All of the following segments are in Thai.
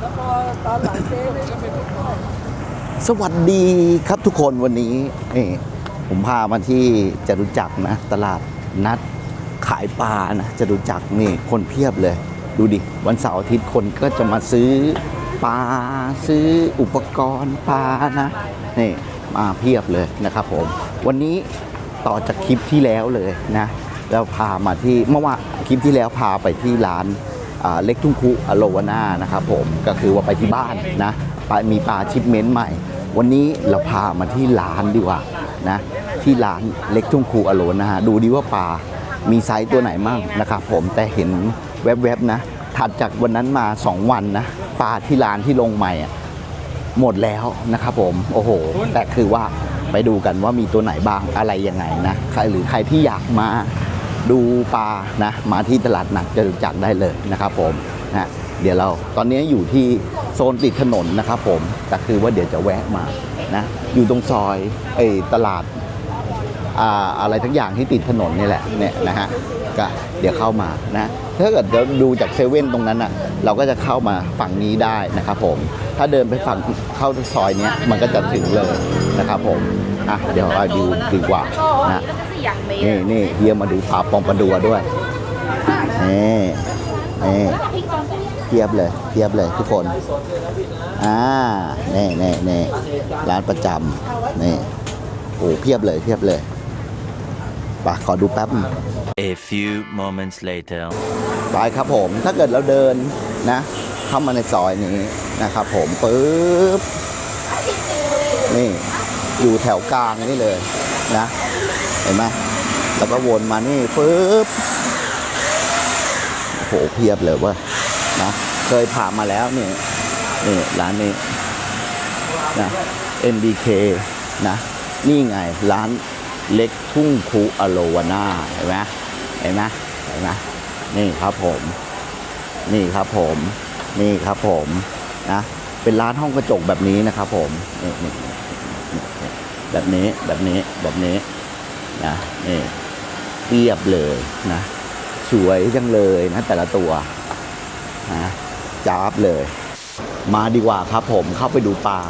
แล้วพอตอนหลังเจ๊นี่ก็เป็นลูกน้อยสวัสดีครับทุกคนวันนี้นี่ผมพามาที่จตุจักรนะ ตลาดนัดขายปลานะจตุจักรนี่คนเพียบเลย ดูดิ วันเสาร์อาทิตย์คนก็จะมาซื้อปลาซื้ออุปกรณ์ปลานะนี่มาเพียบเลยนะครับผม วันนี้ต่อจากคลิปที่แล้วเลยนะ แล้วพามาที่เมื่อวานคลิปที่แล้วพาไปที่ร้าน เล็กทุ่งคุอโลวาน่านะครับผมก็คือว่าไปที่บ้านนะไปมีปลาชิปเมนต์ใหม่ วันนี้เราพามาที่ร้านดีกว่านะที่ร้านเล็กทุ่งคุอโลวาน่าดูดีว่าปลามีไซส์ตัวไหนมั่งนะครับผมแต่เห็นแวบๆนะถัดจากวันนั้นมา 2 วันนะปลาที่ร้านที่ลงใหม่หมดแล้วนะครับผมโอ้โห แต่คือว่าไปดูกันว่ามีตัวไหนบ้างอะไรยังไงนะใครหรือใครที่อยากมา ดูปลานะมาที่ตลาดนัดจตุจักรได้เลยนะครับผมนะเดี๋ยวเราตอนนี้อยู่ที่โซนติดถนนนะครับผมแต่คือว่าเดี๋ยวจะแวะมานะอยู่ตรงซอยไอ้ตลาดอ่าอะไรทั้งอย่างที่ติดถนนนี่แหละเนี่ยนะฮะก็เดี๋ยวเข้ามานะถ้าเกิดเดี๋ยวดูจากเซเว่นตรงนั้นอะเราก็จะเข้ามาฝั่งนี้ได้นะครับผมถ้าเดินไปฝั่งเข้าซอยเนี้ยมันก็จะถึงเลยนะครับผมอะเดี๋ยวเราดูดีกว่านะ นี่นี่เฮียมาดูปลาปองปลาดัวด้วยนี่นี่เทียบเลยเทียบเลยทุกคนอ่านี่นี่นี่ร้านประจำนี่โอ้เพียบเลยเพียบเลยไปขอดูแป๊บ A few moments later. ไปครับผมถ้าเกิดเราเดินนะ เข้ามาในซอยนี้นะครับผมปึ๊บนี่อยู่แถวกลางนี่เลยนะ เห็นไหมแล้วก็วนมานี่ปึ๊บโหเพียบเลยว่านะเคยผ่านมาแล้วนี่นี่ร้านนี้นะ MBK นะนี่ไงร้านเล็กทุ่งคูอโลวาน่าเห็นไหมเห็นไหมเห็นไหมนี่ครับผม นี่ครับผม นี่ครับผมนะเป็นร้านห้องกระจกแบบนี้นะครับผมนี่นี่นี่นี่แบบนี้แบบนี้แบบนี้ นะนี่เรียบเลยนะสวยจังเลยนะแต่ละตัวนะจ้าบเลย มาดีกว่าครับผมเข้าไปดูปลา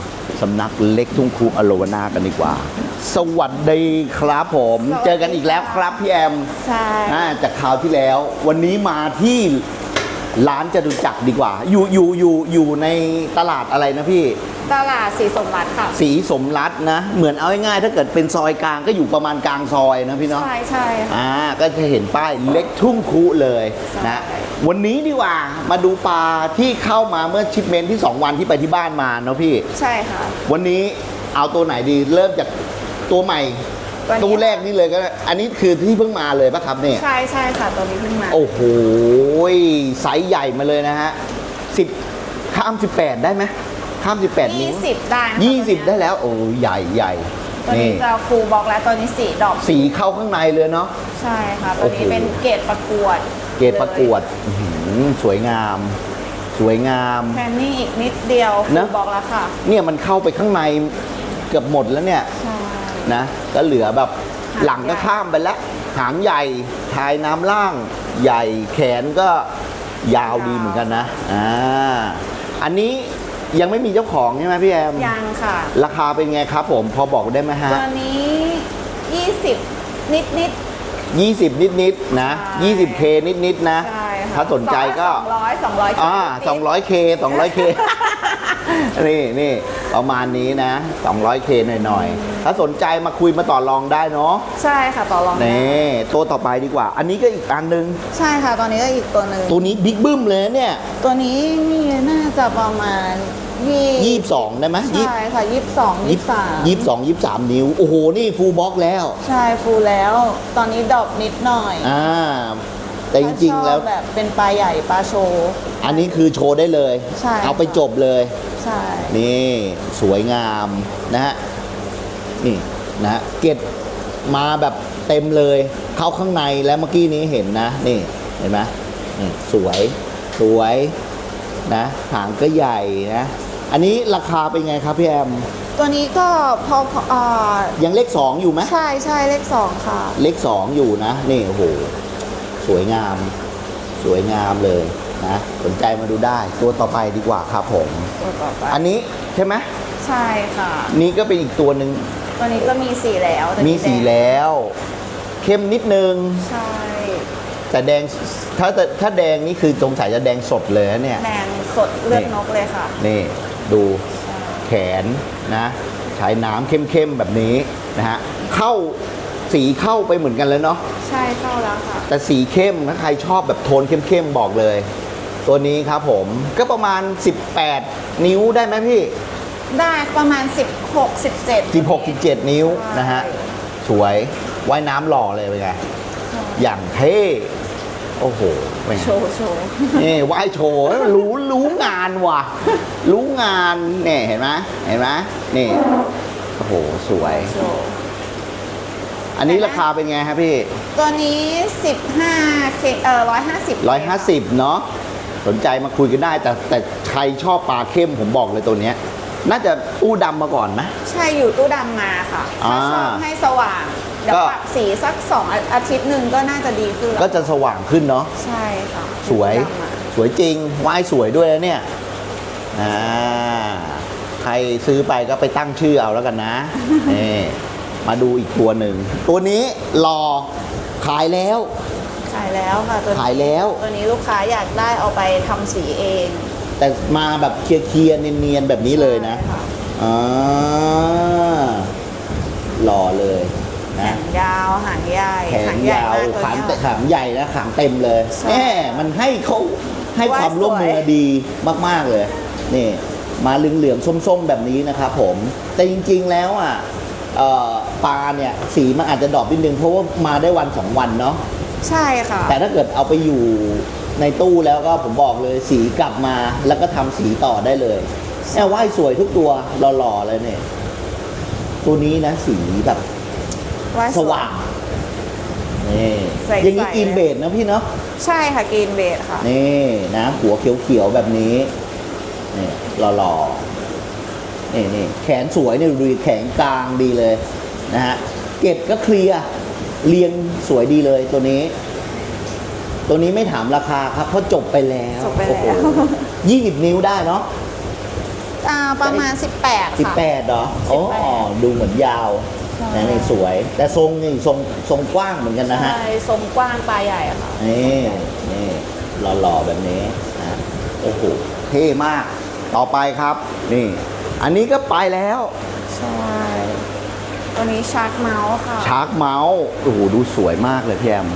สำนักเล็กทุ่งคูอโลวานากันดีกว่า สวัสดีครับผม เจอกันอีกแล้วครับพี่แอมใช่อ่าจากคราวที่แล้ว วันนี้มาที่ ร้านจตุจักรดีกว่า อยู่อยู่อยู่อยู่ในตลาดอะไรนะพี่ ตลาดสีสมรัฐค่ะ สีสมรัฐนะ เหมือนเอาง่ายๆถ้าเกิดเป็นซอยกลางก็อยู่ประมาณกลางซอยนะพี่เนาะ ใช่ใช่ค่ะ อ่าก็จะเห็นป้ายเล็กทุ่งคุเลยนะ ใช่ วันนี้ดีกว่ามาดูปลาที่เข้ามาเมื่อชิปเมนต์ที่ 2 วันที่ไปที่บ้านมาเนาะพี่ ใช่ค่ะ วันนี้เอาตัวไหนดีเริ่มจากตัวใหม่ ตัวนี้ ตู้แรกนี่เลยก็ได้อันนี้คือที่เพิ่งมาเลยปะครับเนี่ย ใช่ใช่ค่ะตัวนี้เพิ่งมา โอ้โหไซส์ใหญ่มาเลยนะฮะสิบข้ามสิบแปดได้ไหมข้ามสิบแปดนิ้ยี่วสิบได้นะคะยี่สิบตัวได้เนี้ยแล้ว โอ้ใหญ่ใหญ่ตัวนี้นี่จะฟูลบล็อกแล้วตัวนี้สีดอก สีเข้าข้างในเลยเนาะ ใช่ค่ะโอ้ตัวโหนี้เป็นเกรดประกวดเกรดประกวดอื้อหือสวยงาม สวยงาม แพนนี่อีกนิดเดียวฟูนะลบล็อกแล้วค่ะ เนี่ยมันเข้าไปข้างในเกือบหมดแล้วเนี่ย ใช่ นะก็เหลือแบบหางหลังก็ใหญ่ข้ามไปแล้วหางใหญ่ทายน้ำล่างใหญ่แขนก็ยาวดีเหมือนกันนะอ่าอันนี้ยังไม่มีเจ้าของใช่ไหมพี่แอมยังค่ะ ราคาเป็นไงครับผมพอบอกได้ไหมฮะตัวนี้ยี่สิบนิดนิด20 นิดๆนะใช่ 20K นิดๆนะๆใช่ค่ะถ้าสนใจก็สองร้อยสองร้อยอ่า 200K 200K นี่นี่ประมาณนี้นะ 200K หน่อยๆ ถ้าสนใจมาคุยมาต่อรองได้เนาะใช่ค่ะต่อรองได้นี่ตัวต่อไปดีกว่า อันนี้ก็อีกอันหนึง ใช่ค่ะตัวนี้ก็อีกตัวหนึ่งตัวนี้บิ๊กบึ้มเลยเนี่ย ตัวนี้นี่น่าจะประมาณยี่22ได้ไหมยี่ ใช่ค่ะยี่สิบสองยี่สิบสามยี่สิบสองยี่สิบสามนิ้ว โอ้โห นี่ฟูลบล็อกแล้ว ใช่ฟูลแล้ว ตอนนี้ดรอปนิดหน่อย อ่า แต่จริง ๆ แล้วถ้าชอบแบบเป็นปลาใหญ่ปลาโชว์ อันนี้คือโชว์ได้เลย ใช่ เอาไปจบเลย ใช่ นี่สวยงามนะฮะ นี่นะฮะเกตมาแบบเต็มเลย เข้าข้างในแล้วเมื่อกี้นี้เห็นนะ นี่เห็นไหมนี่สวยสวยนะหางก็ใหญ่นะ อันนี้ราคาเป็นไงครับพี่แอม ตัวนี้ก็พอพออ่ายังเลขสองอยู่ไหม ใช่ใช่เลขสองค่ะ เลขสองอยู่นะ นี่โอ้โห สวยงามสวยงามเลยนะสนใจมาดูได้ตัวต่อไปดีกว่าครับผม ตัวต่อไปอันนี้ใช่ไหมใช่ค่ะ นี่ก็เป็นอีกตัวหนึ่งตัวนี้ก็มีสีแล้วตัวมีนี้สีดงแล้ว เข้มนิดนึง ใช่แต่แดงถ้าถ้าแดงนี่คือสงสัยจะแดงสดเลยนะเนี่ย แดงสดเลือดนกเลยค่ะ นี่ดูแขนนะ ใช้น้ำเข้มๆแบบนี้นะฮะเข้า สีเข้าไปเหมือนกันแล้วเนาะใช่เข้าแล้วค่ะ แต่สีเข้มถ้าใครชอบแบบโทนเข้มๆบอกเลย ตัวนี้ครับผมก็ประมาณ 18 นิ้วได้ไหมพี่ ได้ประมาณ 16 17 16 17 นิ้วนะฮะสวยว่ายน้ำหล่อเลยเป็นไงอย่างเท่โอ้โหเป็นไงโชว์โชว์นี่ว่ายโชว์รู้รู้งานว่ะ รู้งานเนี่ยเห็นไหมเห็นไหมนี่โอ้โหสวยโชว์ อันนี้ราคาเป็นไงครับพี่ ตัวนี้ 15เคเอ่อ150 150 เนาะสนใจมาคุยกันได้ แต่แต่ใครชอบปลาเข้มผมบอกเลยตัวเนี้ย น่าจะอู้ดำมาก่อนไหม ใช่อยู่ตู้ดำมาค่ะถ้าชอบอ่าให้สว่างเดี๋ยวก็ ปรับสีสัก2อาทิตย์หนึ่งก็น่าจะดีขึ้นแล้วก็จะสว่างขึ้นเนาะ ใช่ค่ะสวยตู้ดำมาสวยจริงว่ายสวยด้วยนะเนี่ย อ่า ใครซื้อไปก็ไปตั้งชื่อเอาแล้วกันนะ นี่ มาดูอีกตัวหนึ่ง ตัวนี้รอขายแล้ว ขายแล้วค่ะตัวนี้ขายแล้ว ตัวนี้ลูกค้าอยากได้เอาไปทำสีเอง แต่มาแบบเคลียร์ๆเนียนๆแบบนี้เลยนะใช่ค่อ่าหล่อเลยแขนะนยาวหางใหญ่แขหานงใหญ่ยาวมากตัวขางเนี้ยแต่ขางใหญ่นะขางเต็มเลยใช่แน่มันให้เขาให้ว่าความร่วมมือสวย ดีมาก ๆ เลย นี่ มาเหลืองๆส้ม ๆ แบบนี้นะครับผม แต่จริง ๆ แล้วอะเอ่อ ปลาเนี่ยสีมันอาจจะดรอปนิดนึงเพราะว่ามาได้วันสองวันเนาะใช่ค่ะ แต่ถ้าเกิดเอาไปอยู่ในตู้แล้วก็ผมบอกเลยสีกลับมาแล้วก็ทำสีต่อได้เลยแม่ว่ายสวยทุกตัวหล่อๆเลยเนี่ย ตัวนี้นะสีแบบว่าสว่างนี่ใสๆอย่างนี้กินเบสนะพี่เนาะ ใช่ค่ะกรีนเบดค่ะ นี่นะหัวเขียวๆแบบนี้นี่หล่อๆ นี่นี่แขนสวยเนี่ยดูดิแขนกลางดีเลยนะฮะเก็บก็เคลียร์เรียงสวยดีเลยตัวนี้ ตัวนี้ไม่ถามราคาครับเพราะจบไปแล้วจบไปแล้ว ยี่สิบนิ้วได้เนาะอ่าประมาณ 18 สิบค่ะ แปดเหรอโอ้18ดูเหมือนยาวใช่ นะนี่สวย แต่ทรงนี่ทรงทรงกว้างเหมือนกันนะฮะ ใช่ทรงกว้างปลายใหญ่อะค่ะ นี่นี่หล่อๆแบบนี้นะโอ้โหเท่มากต่อไปครับ นี่ อันนี้ก็ไปแล้ว ใช่ตัวนี้ชาร์กเมาส์ค่ะ ชาร์กเมาส์โอ้โหดูสวยมากเลยพี่แอม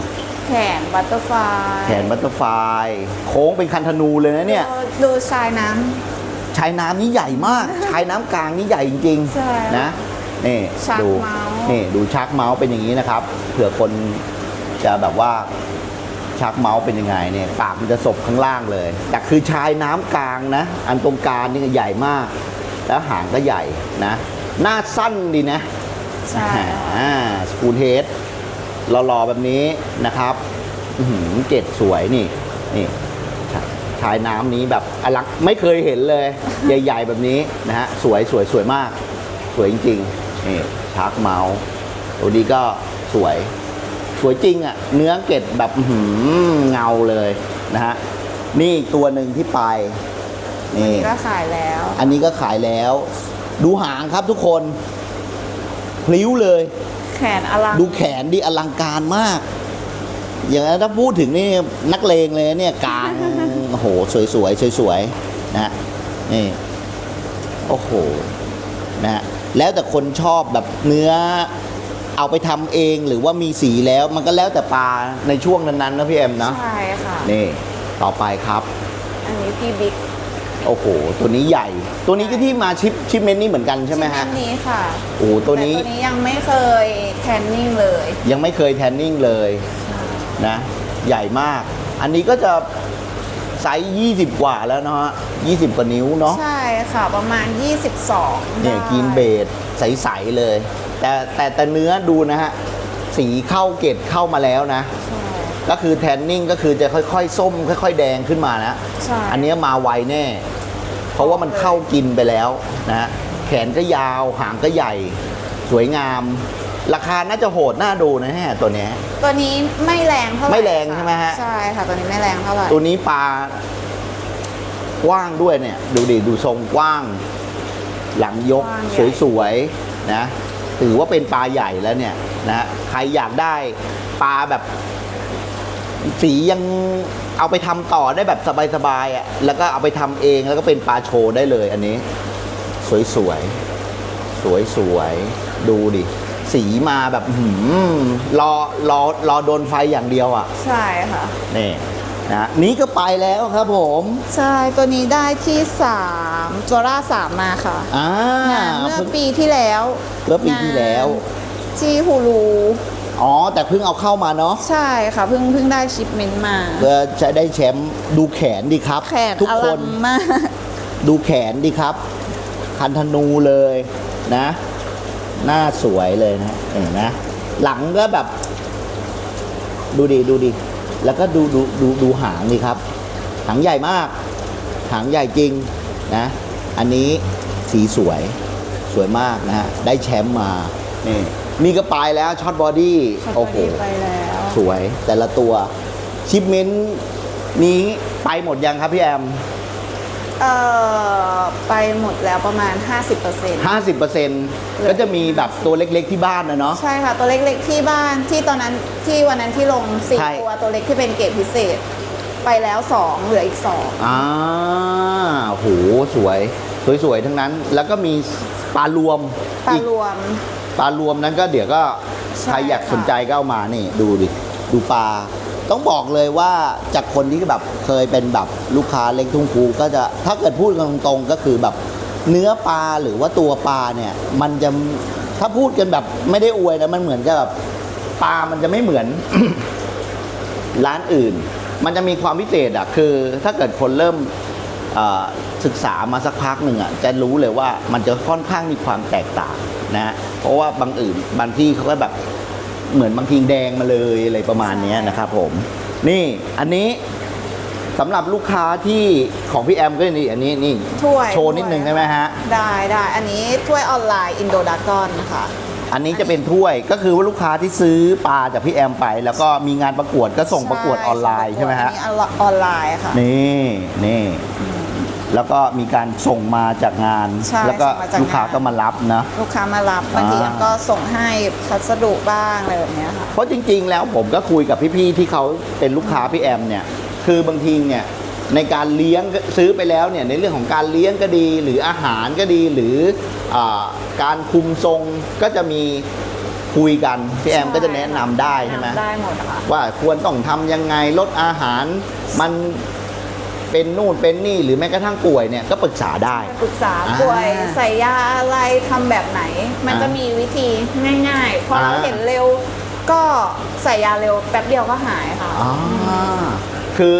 แขนบัตเตอร์ฟลายแขนบัตเตอร์ไฟลายโค้งเป็นคันธนูเลยนะเนี่ย ดูชายน้ชายน้ำนี่ใหญ่มาก ชายน้ำกลางนี่ใหญ่จริงใช่ ๆนะนี่ชักดูเมาส์ นี่ดูชักเมาส์เป็นอย่างนี้นะครับ เผื่อคนจะแบบว่าชักเมาส์เป็นยังไงเนี่ยปากมันจะศพข้างล่างเลย แต่คือชายน้ำกลางนะ อันตรงกลางนี่ก็ใหญ่มาก แล้วหางก็ใหญ่นะ หน้าสั้นดีนะำใช่อ่าสปูนเฮดหล่อๆแบบนี้นะครับอื้อหือเกล็ดสวยนี่นี่ชาชายน้ำนี้แบบอลังไม่เคยเห็นเลย ใหญ่ ๆ แบบนี้นะฮะสวยสวยสวยมาก สวยจริงๆนี่ชาร์กเมาส์ตัวนี้ก็สวย สวยจริงอะ่ะ เนื้อเกล็ดแบบอื้อหือเงาเลยนะฮะนี่อีกตัวหนึ่งที่ไป นี่ก็ขายแล้ว อันนี้ก็ขายแล้ว ดูหางครับทุกคนพลิ้วเลย แขนอลังดูแขนดิอลังการมาก อย่างนั้นถ้าพูดถึงนี่นักเลงเลยเนี่ยกลางโอ้โหสวยๆสวยๆนะฮะนี่โอ้โหนะฮะแล้วแต่คนชอบแบบเนื้อเอาไปทำเองหรือว่ามีสีแล้วมันก็แล้วแต่ปลาในช่วงนั้นๆนะพี่เอ็มนะใช่ค่ะนี่ต่อไปครับ อันนี้พี่บิ๊ก โอ้โห ตัวนี้ใหญ่ ตัวนี้ก็ที่มาชิปชิปเมนต์นี่เหมือนกันใช่ไหมฮะ ชิ้นนี้ค่ะโอ้โหตัวนี้แตัวนี้ยังไม่เคยแทนนิ่งเลยยังไม่เคยแทนนิ่งเลยนะ ใหญ่มาก อันนี้ก็จะไซส์ 20 กว่าแล้วเนาะ20 กว่านิ้วเนาะ ใช่ค่ะประมาณ 22เนี่ยได้กินเบสใสๆเลย แต่แต่แต่เนื้อดูนะฮะ สีเข้าเกล็ดเข้ามาแล้วนะ ใช่ ก็คือแทนนิ่งก็คือจะค่อยๆ ส้ม ค่อย ๆ แดงขึ้นมานะ ใช่ อันเนี้ยมาไวแน่เพ ราะว่ามันเข้ากินไปแล้วนะฮะแขนก็ยาวหางก็ใหญ่ สวยงาม ราคาน่าจะโหดน่าดูนะฮะตัวเนี้ย ตัวนี้ไม่แรงเท่าไหร่ไม่แรงค่ใช่ไหมฮะ ใช่ค่ะตัวนี้ไม่แรงเท่าไหร่ตัวนี้ปลากว้างด้วยเนี่ย ดูดิดูทรงกว้าง หลังยกสวยๆนะถือว่าเป็นปลาใหญ่แล้วเนี่ยนะใครอยากได้ปลาแบบ สียัง เอาไปทำต่อได้แบบสบายๆอะแล้วก็เอาไปทำเองแล้วก็เป็นปลาโชว์ได้เลยอันนี้ สวยๆสวยๆดูดิ สีมาแบบหืมรอรอรอโดนไฟอย่างเดียวอะ ใช่ค่ะนี่นะนี้ก็ไปแล้วครับผม ใช่ตัวนี้ได้ที่3ตัวล่าสามมาค่ะอ่างานเมื่อเพิ่งปีที่แล้วเมื่อปีที่แล้วงานที่ฮูลู อ๋อ แต่เพิ่งเอาเข้ามาเนาะใช่ค่ะเพิ่งเพิ่งได้ชิปเมนต์มาเพื่อจะได้แชมป์ดูแขนดีครับ แขนทุกอคลันงมากดูแขนดีครับ คันธนูเลยนะ หน้าสวยเลยนะเห็นนะ หลังก็แบบ ดูดิดูดิแล้วก็ดูดูดูดูหางดีครับ หางใหญ่มาก หางใหญ่จริงนะ อันนี้สีสวยสวยมากนะฮะได้แชมป์มานี่ นี่ก็ไปแล้วช็อตบอดี้โอ้โหไปแล้วสวยแต่ละตัวชิปเมนต์นี้ไปหมดยังครับพี่แอมเอ่อไปหมดแล้วประมาณ 50% 50%ก็จะมีแบบตัวเล็กๆที่บ้านนะเนาะใช่ค่ะ ตัวเล็กๆที่บ้านที่ตอนนั้นที่วันนั้นที่ลงสี่ใช่ตัวตัวเล็กที่เป็นเกรดพิเศษ ไปแล้วสองเหลืออีกสองอ่าโหสวย สวยๆ ทั้งนั้น แล้วก็มีปลารวมปลาอีกรวม ปลารวมนั้นก็เดี๋ยวก็ใครอยากสนใจก็เอามานี่ดูดิดูปลา ต้องบอกเลยว่าจากคนที่แบบเคยเป็นแบบลูกค้าเล็กทุ่งคูก็จะถ้าเกิดพูดกันตรงๆก็คือแบบเนื้อปลาหรือว่าตัวปลาเนี่ย มันจะถ้าพูดกันแบบไม่ได้อวยนะมันเหมือนกับแบบปลามันจะไม่เหมือน ร้านอื่น มันจะมีความพิเศษอะคือ ถ้าเกิดคนเริ่มศึกษามาสักพักหนึ่งอะจะรู้เลยว่ามันจะค่อนข้างมีความแตกต่าง นะเพราะว่าบางอื่นบางที่เขาก็แบบเหมือนบางทีแดงมาเลยอะไรประมาณเนี้ยนะครับผมนี่อันนี้สำหรับลูกค้าที่ของพี่แอมก็นี่อันนี้นี่ถ้วยโชว์นิดนึงได้ไหมฮะ ได้ได้อันนี้ถ้วยออนไลน์อินโดดากอนค่ะอันนี้จะเป็นถ้วยก็คือว่าลูกค้าที่ซื้อปลาจากพี่แอมไป แล้วก็มีงานประกวดก็ส่งประกวดออนไลน์ใช่ไหมฮะอันนี้ออนไลน์ค่ะนี่นี่ แล้วก็มีการส่งมาจากงาน ใช่แล้วก็ส่งมาจากลูกค้างาน ก็มารับนะ ลูกค้ามารับบางทีอ่า ก็ส่งให้พัสดุบ้างอะไรแบบเนี้ยค่ะ เพราะจริง ๆ แล้วผมก็คุยกับพี่ๆที่เขาเป็นลูกค้าพี่แอมเนี่ย คือบางทีเนี่ยในการเลี้ยงซื้อไปแล้วเนี่ยในเรื่องของการเลี้ยงก็ดี หรืออาหารก็ดีหรืออาการคุมทรงก็จะมีคุยกันพี่แอมก็จะแนะนำได้ใช่ไหม ได้หมดค่ะ ว่าควรต้องทำยังไงลดอาหาร มัน เป็นนู่นเป็นนี่หรือแม้กระทั่งป่วยเนี่ยก็ปรึกษาได้ ปรึกษาอ่าป่วยใส่ยาอะไรทำแบบไหน มันอ่าจะมีวิธีง่ายๆ พอเราอ่า เห็นเร็วก็ใส่ยาเร็วแป๊บเดียวก็หายค่ะ อ่าคือ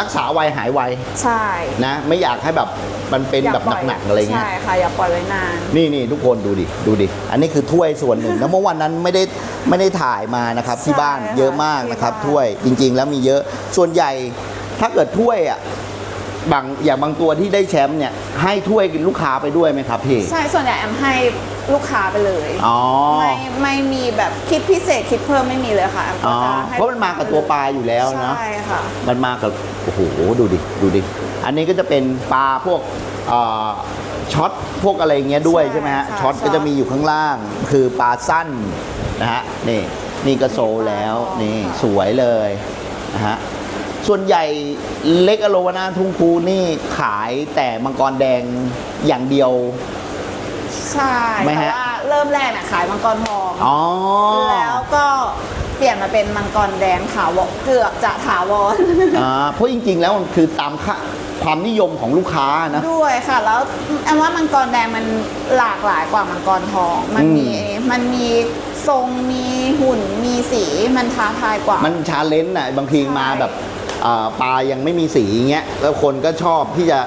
รักษาไวหายไวใช่นะ ไม่อยากให้แบบมันเป็นอย่าแบบปล่อยหนักๆอะไรเงี้ย ใช่ค่ะ อย่าปล่อยไว้นาน นี่นี่ทุกคนดูดิดูดิ อันนี้คือถ้วยส่วนหนึ่งนะเมื่อวันนั้นไม่ได้ไม่ได้ถ่ายมานะครับ ที่บ้านใช่ค่ะเยอะมากนะครับ ที่บ้าน ถ้วยจริง ๆ แล้วมีเยอะส่วนใหญ่ ถ้าเกิดถ้วยอะบางอย่างบางตัวที่ได้แชมป์เนี่ย ให้ถ้วยลูกค้าไปด้วยไหมครับพี่ ใช่ ส่วนใหญ่แอมให้ลูกค้าไปเลยอ๋อ ไม่ไม่มีแบบคิดพิเศษคิดเพิ่มไม่มีเลยค่ะแอมอ๋ก็อจะให้เพราะมันมากับตัวปลาอยู่แล้วเนาะ ใช่ค่ะ มันมากับ โอ้โห ดูดิ ดูดิ อันนี้ก็จะเป็นปลาพวกเอ่อช็อต พวกอะไรเงี้ยด้วยใช่ใช่ไหมฮะ ค่ะช็อตช็อตก็จะมีอยู่ข้างล่าง คือปลาสั้นนะฮะ นี่ นี่ก็โซลแล้ว นี่ สวยเลยนะฮะ ส่วนใหญ่เล็กอโลวานาทุ่งคูนี่ขายแต่มังกรแดงอย่างเดียว ใช่ไหมแต่ฮะ ว่าเริ่มแรกน่ะขายมังกรทอง อ๋อ แล้วก็เปลี่ยนมาเป็นมังกรแดงถาวรเกือบจะถาวร อ่าเพราะจริงๆ แล้วมันคือตามค่าความนิยมของลูกค้านะ ด้วยค่ะ แล้วแอมว่ามังกรแดงมันหลากหลายกว่ามังกรทอง มันมีอืม มันมีทรงมีหุ่นมีสีมันท้าทายกว่า มันชาเลนจ์น่ะบางทีใช่มาแบบอ่า ปลายังไม่มีสีอย่างเงี้ยแล้วคนก็ชอบที่จะ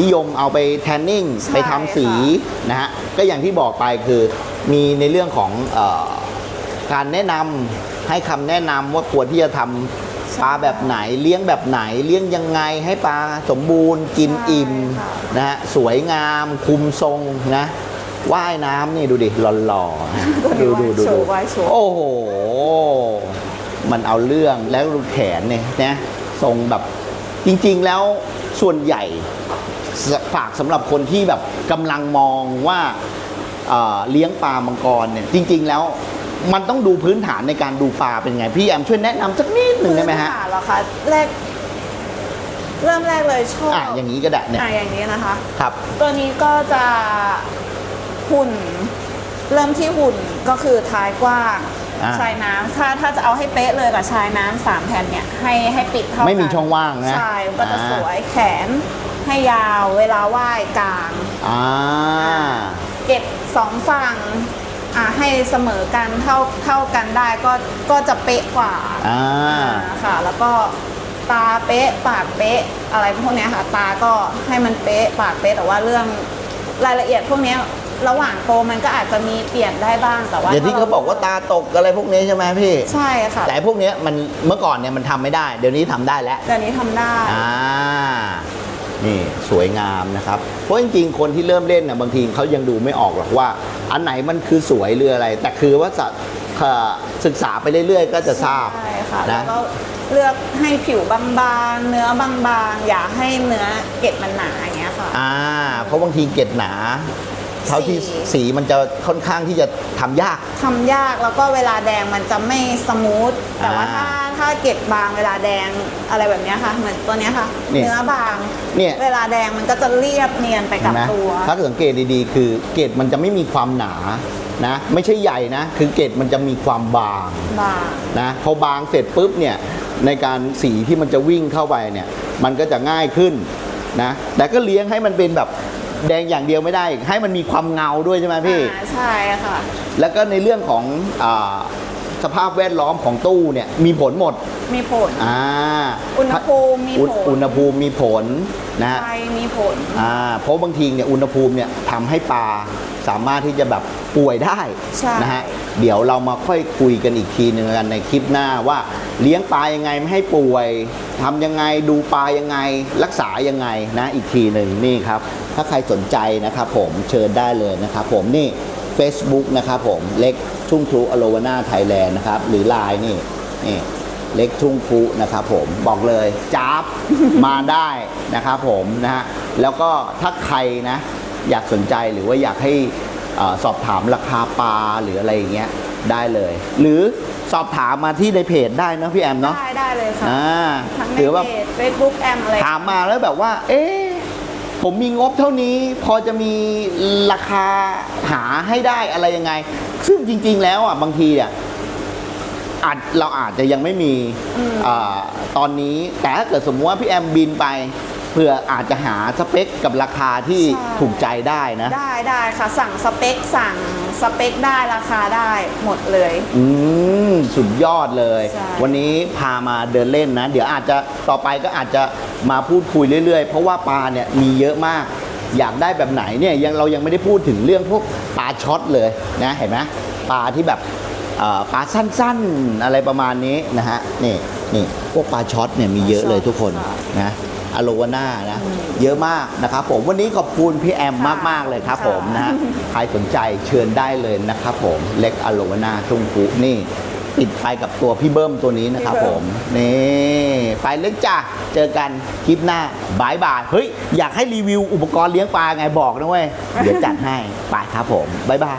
นิยมเอาไปแทนนิ่งใช่ไปทำสีนะฮะก็อย่างที่บอกไปคือมีในเรื่องของเออการแนะนำให้คำแนะนำว่าควรที่จะทำปลาแบบไหนเลี้ยงแบบไหนเลี้ยงยังไงให้ปลาสมบูรณ์กินอิ่มนะฮะสวยงามคุมทรงนะว่ายน้ำนี่ดูดิหล่อๆดูดูดูโชดูว์ไว้โชว์ โอ้โห มันเอาเรื่องแล้วดูแขนเนี่ยนะ ทรงแบบ จริง ๆ แล้วส่วนใหญ่สฝากสำหรับคนที่แบบกำลังมองว่าเอ่อเลี้ยงปลามังกรเนี่ยจริง ๆ แล้วมันต้องดูพื้นฐานในการดูปลาเป็นไง พี่แอมช่วยแนะนำสักนิดหนึ่งได้ไหมฮะพื้นฐานเหรอคะแรกเริ่มแรกเลยชอบอะอย่างนี้ก็ได้เนี่ยอะอย่างนี้นะคะ ครับ ตัวนี้ก็จะหุ่น เริ่มที่หุ่นก็คือท้ายกว้าง อ่า ชายน้ำถ้าถ้าจะเอาให้เป๊ะเลยกับชายน้ำสามแผ่นเนี่ยให้ให้ปิดเท่ากันไม่มีช่องว่างนะใช่ก็จะอ่าสวยแขนให้ยาวเวลาว่ายกลาง อ่า เก็บสองฝั่งอ่าให้เสมอกันเท่าเท่ากันได้ก็ก็จะเป๊ะกว่า อ่าค่ะ แล้วก็ตาเป๊ะปากเป๊ะอะไรพวกเนี้ยค่ะ ตาก็ให้มันเป๊ะปากเป๊ะแต่ว่าเรื่องรายละเอียดพวกเนี้ย ระหว่างโตมันก็อาจจะมีเปลี่ยนได้บ้างแต่ว่าอย่างที่เขาบอกว่าตาตกอะไรพวกนี้ใช่ไหมพี่ ใช่ค่ะแต่พวกเนี้ยมันเมื่อก่อนเนี่ยมันทำไม่ได้ เดี๋ยวนี้ทำได้แล้วเดี๋ยวนี้ทำได้อ่านี่สวยงามนะครับ เพราะจริงๆ คนที่เริ่มเล่นน่ะบางทีเขายังดูไม่ออกหรอกว่า อันไหนมันคือสวยหรืออะไร แต่คือว่าจะเอ่อศึกษาไปเรื่อยๆ ก็จะทราบใช่ค่ะแล้นะวก็เลือกให้ผิวบางๆ เนื้อบางๆ อย่าให้เนื้อเกล็ดมันหนาอย่างเงี้ยค่ะ อ่า เพราะบางทีเกล็ดหนา เท่าที่สีสีมันจะค่อนข้างที่จะทำยาก ทำยากแล้วก็เวลาแดงมันจะไม่สมูทแต่ว่าอ่าถ้าถ้าเกล็ดบางเวลาแดงอะไรแบบเนี้ยค่ะ เหมือนตัวเนี้ยค่ะ เนี่ยเนื้อบางเนี่ย เวลาแดงมันก็จะเรียบเนียนไปกับเห็นไหมตัว ถ้าสังเกตดีๆ คือเกล็ดมันจะไม่มีความหนานะ ไม่ใช่ใหญ่นะ คือเกล็ดมันจะมีความบาง บาง นะพอบางเสร็จปุ๊บเนี่ยในการสีที่มันจะวิ่งเข้าไปเนี่ยมันก็จะง่ายขึ้นนะแต่ก็เลี้ยงให้มันเป็นแบบ แดงอย่างเดียวไม่ได้ ให้มันมีความเงาด้วยใช่ไหมพี่ อ่าใช่ค่ะ แล้วก็ในเรื่องของอา สภาพแวดล้อมของตู้เนี่ยมีผลหมด มีผล อ่าอุณหภูมิมีผลอุณอุณหภูมิมีผลนะฮะไฟมีผล อ่าเพราะบางทีเนี่ยอุณหภูมิเนี่ยทำให้ปลาสามารถที่จะแบบป่วยได้ใช่ นะฮะเดี๋ยวเรามาค่อยคุยกันอีกทีหนึ่งกันในคลิปหน้าว่าเลี้ยงปลายังไงไม่ให้ป่วยทำยังไงดูปลายังไง รักษายังไงนะอีกทีหนึ่งนี่ครับ ถ้าใครสนใจนะครับผมเชิญได้เลยนะครับผมนี่ Facebook นะครับผมเล็ก ทุ่งครูอโลวาน่าไทยแลนด์นะครับ หรือไลน์นี่นี่ เล็กทุ่งครุนะครับผมบอกเลยจ้าบมาได้นะครับผมนะฮะแล้วก็ถ้าใครนะอยากสนใจหรือว่าอยากให้เออสอบถามราคาปลาหรืออะไรอย่างเงี้ยได้เลย หรือสอบถามมาที่ในเพจได้เนอะพี่แอมเนาะได้ได้เลยค่ะอ่าทั้งในถือว่าเพจ Facebook แอมอะไรถามมาแล้วแบบว่า เอ๊ะผมมีงบเท่านี้ พอจะมีราคาหาให้ได้อะไรยังไง ซึ่งจริง ๆ แล้วอะบางทีอะอาจเราอาจจะยังไม่มีอาตอนนี้ แต่ถ้าเกิดสมมติว่าพี่แอมบินไปเพื่ออาจจะหาสเปคกับราคาที่ใช่ ถูกใจได้นะ ได้ได้ค่ะ สั่งสเปคสั่งสเปคได้ราคาได้หมดเลย อืมสุดยอดเลย ใช่ วันนี้พามาเดินเล่นนะ เดี๋ยวอาจจะต่อไปก็อาจจะมาพูดคุยเรื่อยๆ เพราะว่าปลาเนี่ยมีเยอะมาก อยากได้แบบไหนเนี่ยยังเรายังไม่ได้พูดถึงเรื่องพวกปลาช็อตเลยนะเห็นไหมปลาที่แบบเอ่อปลาสั้นๆอะไรประมาณนี้นะฮะนี่นี่พวกปลาช็อตเนี่ยมีเยอะเลยทุกคนค่ะนะอโลวาน่านะเยอะมากนะครับผมวันนี้ขอบคุณพี่แอมค่ะมาก ๆ เลยครับค่ะผมนะฮะใครสนใจเชิญได้เลยนะครับผมเล็กอโลวานาทุ่งกุนี่ ติดไปกับตัวพี่เบิ้มตัวนี้นะครับผม นี่ไปเล็กจ้ะเจอกันคลิปหน้าบายบาย เฮ้ย อยากให้รีวิวอุปกรณ์เลี้ยงปลาไงบอกนะเว้ย เดี๋ยวจัดให้ ไปครับผมบายบาย